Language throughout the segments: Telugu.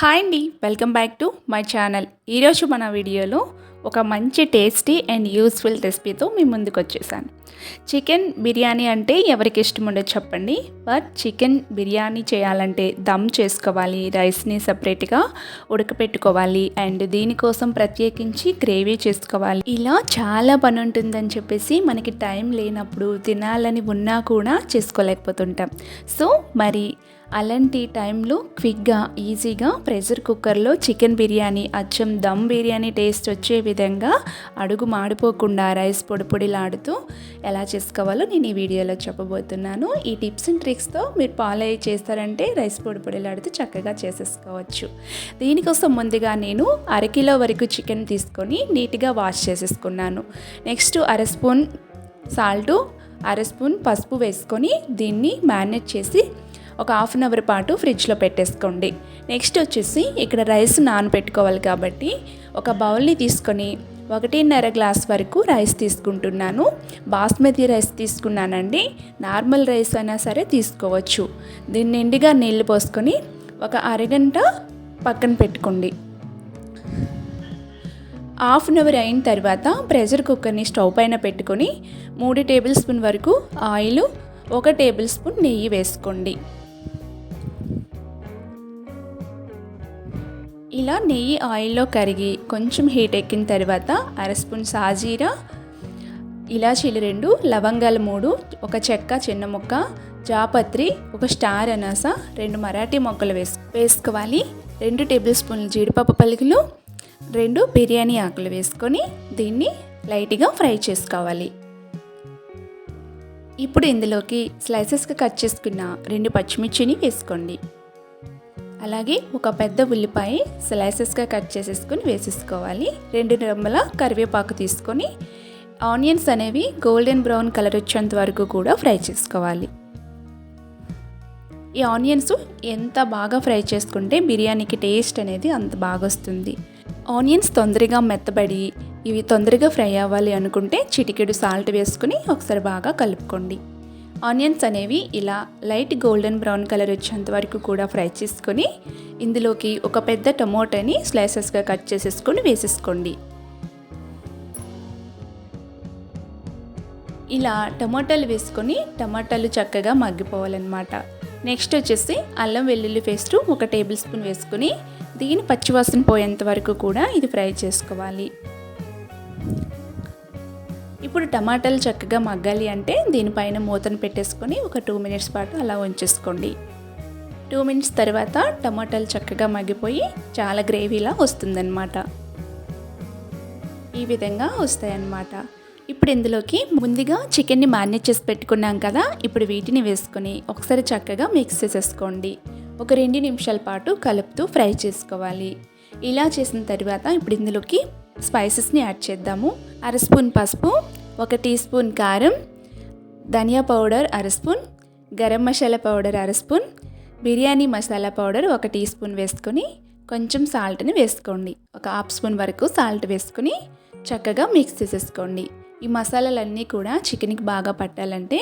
హాయ్ అండి welcome back to my channel. ఈరోజు మన వీడియోలో ఒక మంచి టేస్టీ అండ్ యూస్ఫుల్ రెసిపీతో మీ ముందుకు వచ్చేసాను. చికెన్ బిర్యానీ అంటే ఎవరికి ఇష్టం ఉండదు చెప్పండి. బట్ చికెన్ బిర్యానీ చేయాలంటే దమ్ చేసుకోవాలి రైస్ని సపరేట్గా ఉడకపెట్టుకోవాలి అండ్ దీనికోసం ప్రత్యేకించి గ్రేవీ చేసుకోవాలి. ఇలా చాలా పని ఉంటుందని చెప్పేసి మనకి టైం లేనప్పుడు తినాలని ఉన్నా కూడా చేసుకోలేకపోతుంటాం. సో మరి అలాంటి టైంలో క్విక్గా ఈజీగా ప్రెషర్ కుక్కర్లో చికెన్ బిర్యానీ అచ్చం దమ్ బిర్యానీ టేస్ట్ వచ్చే విధంగా అడుగు మాడిపోకుండా రైస్ పొడి పొడిలాడుతూ ఎలా చేసుకోవాలో నేను ఈ వీడియోలో చెప్పబోతున్నాను. ఈ టిప్స్ అండ్ ట్రిక్స్తో మీరు ఫాలో అయ్యి చేస్తారంటే రైస్ పొడి పొడిలాడుతూ చక్కగా చేసేసుకోవచ్చు. దీనికోసం ముందుగా నేను అరకిలో వరకు చికెన్ తీసుకొని నీట్గా వాష్ చేసేసుకున్నాను. నెక్స్ట్ అర స్పూన్ సాల్టు అర స్పూన్ పసుపు వేసుకొని దీన్ని మ్యారినేట్ చేసి ఒక హాఫ్ అన్ అవర్ పాటు ఫ్రిడ్జ్లో పెట్టేసుకోండి. నెక్స్ట్ వచ్చేసి ఇక్కడ రైస్ నానబెట్టుకోవాలి కాబట్టి ఒక బౌల్ని తీసుకొని ఒకటిన్నర గ్లాస్ వరకు రైస్ తీసుకుంటున్నాను. బాస్మతి రైస్ తీసుకున్నానండి. నార్మల్ రైస్ అయినా సరే తీసుకోవచ్చు. దీన్ని నిండుగా నీళ్ళు పోసుకొని ఒక అరగంట పక్కన పెట్టుకోండి. హాఫ్ అన్ అవర్ అయిన తర్వాత ప్రెషర్ కుక్కర్ని స్టవ్ పైన పెట్టుకొని మూడు టేబుల్ స్పూన్ వరకు ఆయిల్ ఒక టేబుల్ స్పూన్ నెయ్యి వేసుకోండి. ఇలా నెయ్యి ఆయిల్లో కరిగి కొంచెం హీట్ ఎక్కిన తర్వాత అర స్పూన్ సాజీరా ఇలాచీలు రెండు లవంగాలు మూడు ఒక చెక్క చిన్న ముక్క జాపత్రి ఒక స్టార్ అనాస రెండు మరాఠీ మొక్కలు వేసు వేసుకోవాలి. రెండు టేబుల్ స్పూన్లు జీడిపప్పు పలుకులు రెండు బిర్యానీ ఆకులు వేసుకొని దీన్ని లైట్గా ఫ్రై చేసుకోవాలి. ఇప్పుడు ఇందులోకి స్లైసెస్గా కట్ చేసుకున్న రెండు పచ్చిమిర్చిని వేసుకోండి. అలాగే ఒక పెద్ద ఉల్లిపాయ స్లైసెస్గా కట్ చేసేసుకొని వేసేసుకోవాలి. రెండు రెమ్మల కరివేపాకు తీసుకొని ఆనియన్స్ అనేవి గోల్డెన్ బ్రౌన్ కలర్ వచ్చేంత వరకు కూడా ఫ్రై చేసుకోవాలి. ఈ ఆనియన్స్ ఎంత బాగా ఫ్రై చేసుకుంటే బిర్యానీకి టేస్ట్ అనేది అంత బాగా వస్తుంది. ఆనియన్స్ తొందరగా మెత్తబడి ఇవి తొందరగా ఫ్రై అవ్వాలి అనుకుంటే చిటికెడు సాల్ట్ వేసుకుని ఒకసారి బాగా కలుపుకోండి. ఆనియన్స్ అనేవి ఇలా లైట్ గోల్డెన్ బ్రౌన్ కలర్ వచ్చేంత వరకు కూడా ఫ్రై చేసుకొని ఇందులోకి ఒక పెద్ద టమోటాని స్లైసెస్గా కట్ చేసేసుకొని వేసేసుకోండి. ఇలా టమాటాలు వేసుకొని టమాటాలు చక్కగా మగ్గిపోవాలన్నమాట. నెక్స్ట్ వచ్చేసి అల్లం వెల్లుల్లి పేస్ట్ ఒక టేబుల్ స్పూన్ వేసుకుని దీని పచ్చివాసన పోయేంత వరకు కూడా ఇది ఫ్రై చేసుకోవాలి. ఇప్పుడు టమాటాలు చక్కగా మగ్గాలి అంటే దీనిపైన మూతను పెట్టేసుకొని ఒక టూ మినిట్స్ పాటు అలా ఉంచేసుకోండి. టూ మినిట్స్ తర్వాత టమాటాలు చక్కగా మగ్గిపోయి చాలా గ్రేవీలా వస్తుందన్నమాట. ఈ విధంగా వస్తాయన్నమాట. ఇప్పుడు ఇందులోకి ముందుగా చికెన్ని మ్యారినేట్ చేసి పెట్టుకున్నాం కదా ఇప్పుడు వీటిని వేసుకొని ఒకసారి చక్కగా మిక్స్ చేసేసుకోండి. ఒక రెండు నిమిషాల పాటు కలుపుతూ ఫ్రై చేసుకోవాలి. ఇలా చేసిన తర్వాత ఇప్పుడు ఇందులోకి స్పైసెస్ని యాడ్ చేద్దాము. అర స్పూన్ పసుపు ఒక టీ స్పూన్ కారం ధనియా పౌడర్ అర స్పూన్ గరం మసాలా పౌడర్ అర స్పూన్ బిర్యానీ మసాలా పౌడర్ ఒక టీ స్పూన్ వేసుకొని కొంచెం సాల్ట్ని వేసుకోండి. ఒక హాఫ్ స్పూన్ వరకు సాల్ట్ వేసుకొని చక్కగా మిక్స్ చేసేసుకోండి. ఈ మసాలాలన్నీ కూడా చికెన్కి బాగా పట్టాలంటే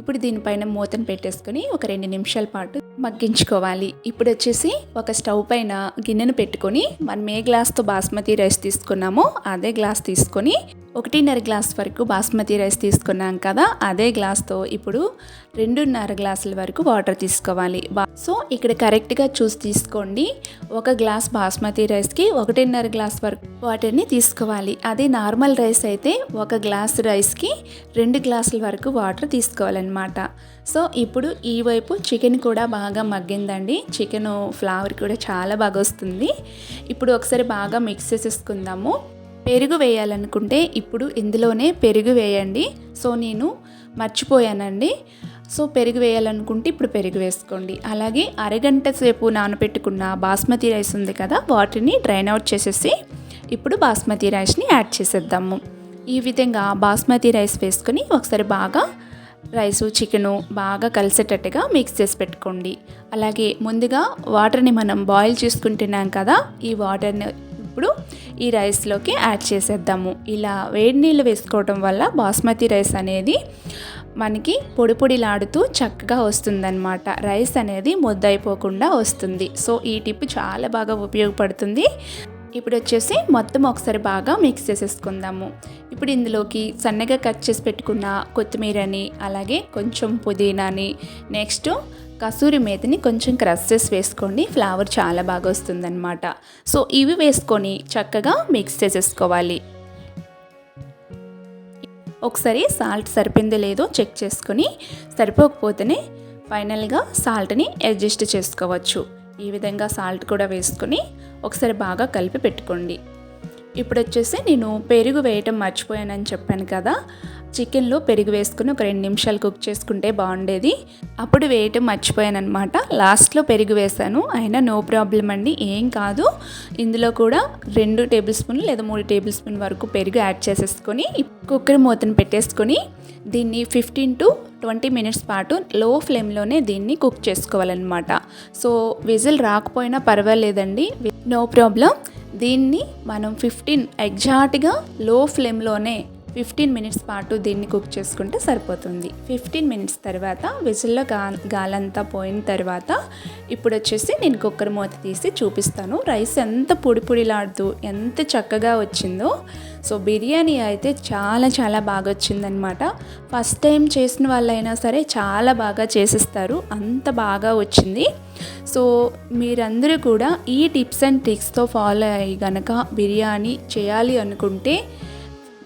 ఇప్పుడు దీనిపైన మూతను పెట్టేసుకొని ఒక రెండు నిమిషాల పాటు మగ్గించుకోవాలి. ఇప్పుడు వచ్చేసి ఒక స్టవ్ పైన గిన్నెను పెట్టుకొని మనం ఏ గ్లాస్తో బాస్మతి రైస్ తీసుకున్నామో అదే గ్లాస్ తీసుకొని ఒకటిన్నర గ్లాస్ వరకు బాస్మతి రైస్ తీసుకున్నాం కదా అదే గ్లాస్తో ఇప్పుడు రెండున్నర గ్లాసుల వరకు వాటర్ తీసుకోవాలి. సో ఇక్కడ కరెక్ట్గా చూసి తీసుకోండి. ఒక గ్లాస్ బాస్మతి రైస్కి ఒకటిన్నర గ్లాస్ వరకు వాటర్ని తీసుకోవాలి. అదే నార్మల్ రైస్ అయితే ఒక గ్లాస్ రైస్కి రెండు గ్లాసుల వరకు వాటర్ తీసుకోవాలన్నమాట. సో ఇప్పుడు ఈ వైపు చికెన్ కూడా బాగా మగ్గిందండి. చికెన్ ఫ్లేవర్ కూడా చాలా బాగా వస్తుంది. ఇప్పుడు ఒకసారి బాగా మిక్స్ చేసేసుకుందాము. పెరుగు వేయాలనుకుంటే ఇప్పుడు ఇందులోనే పెరుగు వేయండి. సో నేను మర్చిపోయానండి. సో పెరుగు వేయాలనుకుంటే ఇప్పుడు పెరుగు వేసుకోండి. అలాగే అరగంట సేపు నానబెట్టుకున్న బాస్మతి రైస్ ఉంది కదా వాటిని డ్రైన్ అవుట్ చేసేసి ఇప్పుడు బాస్మతి రైస్ని యాడ్ చేసేద్దాము. ఈ విధంగా బాస్మతి రైస్ వేసుకొని ఒకసారి బాగా రైసు చికెను బాగా కలిసేటట్టుగా మిక్స్ చేసి పెట్టుకోండి. అలాగే ముందుగా వాటర్ని మనం బాయిల్ చేసుకుంటున్నాం కదా ఈ వాటర్ని ఇప్పుడు ఈ రైస్లోకి యాడ్ చేసేద్దాము. ఇలా వేడి నీళ్ళు వేసుకోవడం వల్ల బాస్మతి రైస్ అనేది మనకి పొడి పొడిలాడుతూ చక్కగా వస్తుందన్నమాట. రైస్ అనేది ముద్దయిపోకుండా వస్తుంది. సో ఈ టిప్ చాలా బాగా ఉపయోగపడుతుంది. ఇప్పుడు వచ్చేసి మొత్తం ఒకసారి బాగా మిక్స్ చేసేసుకుందాము. ఇప్పుడు ఇందులోకి సన్నగా కట్ చేసి పెట్టుకున్న కొత్తిమీరని అలాగే కొంచెం పుదీనాని నెక్స్ట్ కసూరి మేతిని కొంచెం క్రష్ చేసి వేసుకోండి. ఫ్లేవర్ చాలా బాగా వస్తుందన్నమాట. సో ఇవి వేసుకొని చక్కగా మిక్స్ చేసేసుకోవాలి. ఒకసారి సాల్ట్ సరిపోయిందో లేదో చెక్ చేసుకొని సరిపోకపోతేనే ఫైనల్గా సాల్ట్ని అడ్జస్ట్ చేసుకోవచ్చు. ఈ విధంగా సాల్ట్ కూడా వేసుకొని ఒకసారి బాగా కలిపి పెట్టుకోండి. ఇప్పుడు వచ్చేసి నేను పెరుగు వేయటం మర్చిపోయానని చెప్పాను కదా. చికెన్లో పెరుగు వేసుకుని ఒక రెండు నిమిషాలు కుక్ చేసుకుంటే బాగుండేది. అప్పుడు వేయటం మర్చిపోయాను అనమాట లాస్ట్లో పెరుగు వేశాను. అయినా నో ప్రాబ్లం అండి. ఏం కాదు. ఇందులో కూడా రెండు టేబుల్ స్పూన్లు లేదా మూడు టేబుల్ స్పూన్ వరకు పెరుగు యాడ్ చేసేసుకొని కుక్కర్ మూతను పెట్టేసుకొని దీన్ని ఫిఫ్టీన్ టు ట్వంటీ మినిట్స్ పాటు లో ఫ్లేమ్లోనే దీన్ని కుక్ చేసుకోవాలన్నమాట. సో విజిల్ రాకపోయినా పర్వాలేదండి. No problem. దీన్ని మనం ఫిఫ్టీన్ ఎగ్జాక్ట్గా లో ఫ్లేమ్లోనే ఫిఫ్టీన్ మినిట్స్ పాటు దీన్ని కుక్ చేసుకుంటే సరిపోతుంది. ఫిఫ్టీన్ మినిట్స్ తర్వాత విజిల్లో గా గాలంతా పోయిన తర్వాత ఇప్పుడు వచ్చేసి నేను కుక్కర్ మూత తీసి చూపిస్తాను. రైస్ ఎంత పొడి పొడిలాడుతూ ఎంత చక్కగా వచ్చిందో. సో బిర్యానీ అయితే చాలా చాలా బాగా వచ్చిందనమాట ఫస్ట్ టైం చేసిన వాళ్ళైనా సరే చాలా బాగా చేసిస్తారు. అంత బాగా వచ్చింది. సో మీరందరూ కూడా ఈ టిప్స్ అండ్ ట్రిక్స్తో ఫాలో అయ్యి గనక బిర్యానీ చేయాలి అనుకుంటే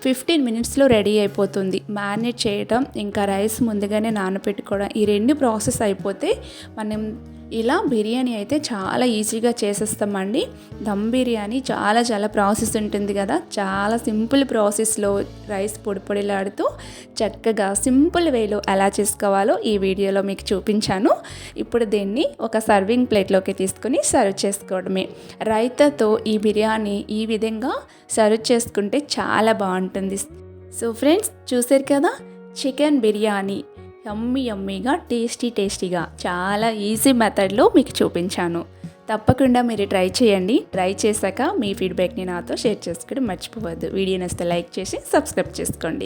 ఫిఫ్టీన్ మినిట్స్లో రెడీ అయిపోతుంది. మ్యారినేట్ చేయటం ఇంకా రైస్ ముందుగానే నానబెట్టుకోవడం ఈ రెండు ప్రాసెస్ అయిపోతే మనం ఇలా బిర్యానీ అయితే చాలా ఈజీగా చేసేస్తామండి. దమ్ బిర్యానీ చాలా చాలా ప్రాసెస్ ఉంటుంది కదా. చాలా సింపుల్ ప్రాసెస్లో రైస్ పొడిపొడిలాడుతూ చక్కగా సింపుల్ వేలో ఎలా చేసుకోవాలో ఈ వీడియోలో మీకు చూపించాను. ఇప్పుడు దీన్ని ఒక సర్వింగ్ ప్లేట్లోకి తీసుకుని సర్వ్ చేసుకోవడమే. రైతాతో ఈ బిర్యానీ ఈ విధంగా సర్వ్ చేసుకుంటే చాలా బాగుంటుంది. సో ఫ్రెండ్స్ చూసారు కదా? చికెన్ బిర్యానీ. యమ్మీ యమ్మీగా టేస్టీ టేస్టీగా చాలా ఈజీ మెథడ్లో మీకు చూపించాను. తప్పకుండా మీరు ట్రై చేయండి. ట్రై చేశాక మీ ఫీడ్బ్యాక్ని నాతో షేర్ చేసుకోవడం మర్చిపోవద్దు. వీడియో నస్తే లైక్ చేసి సబ్స్క్రైబ్ చేసుకోండి.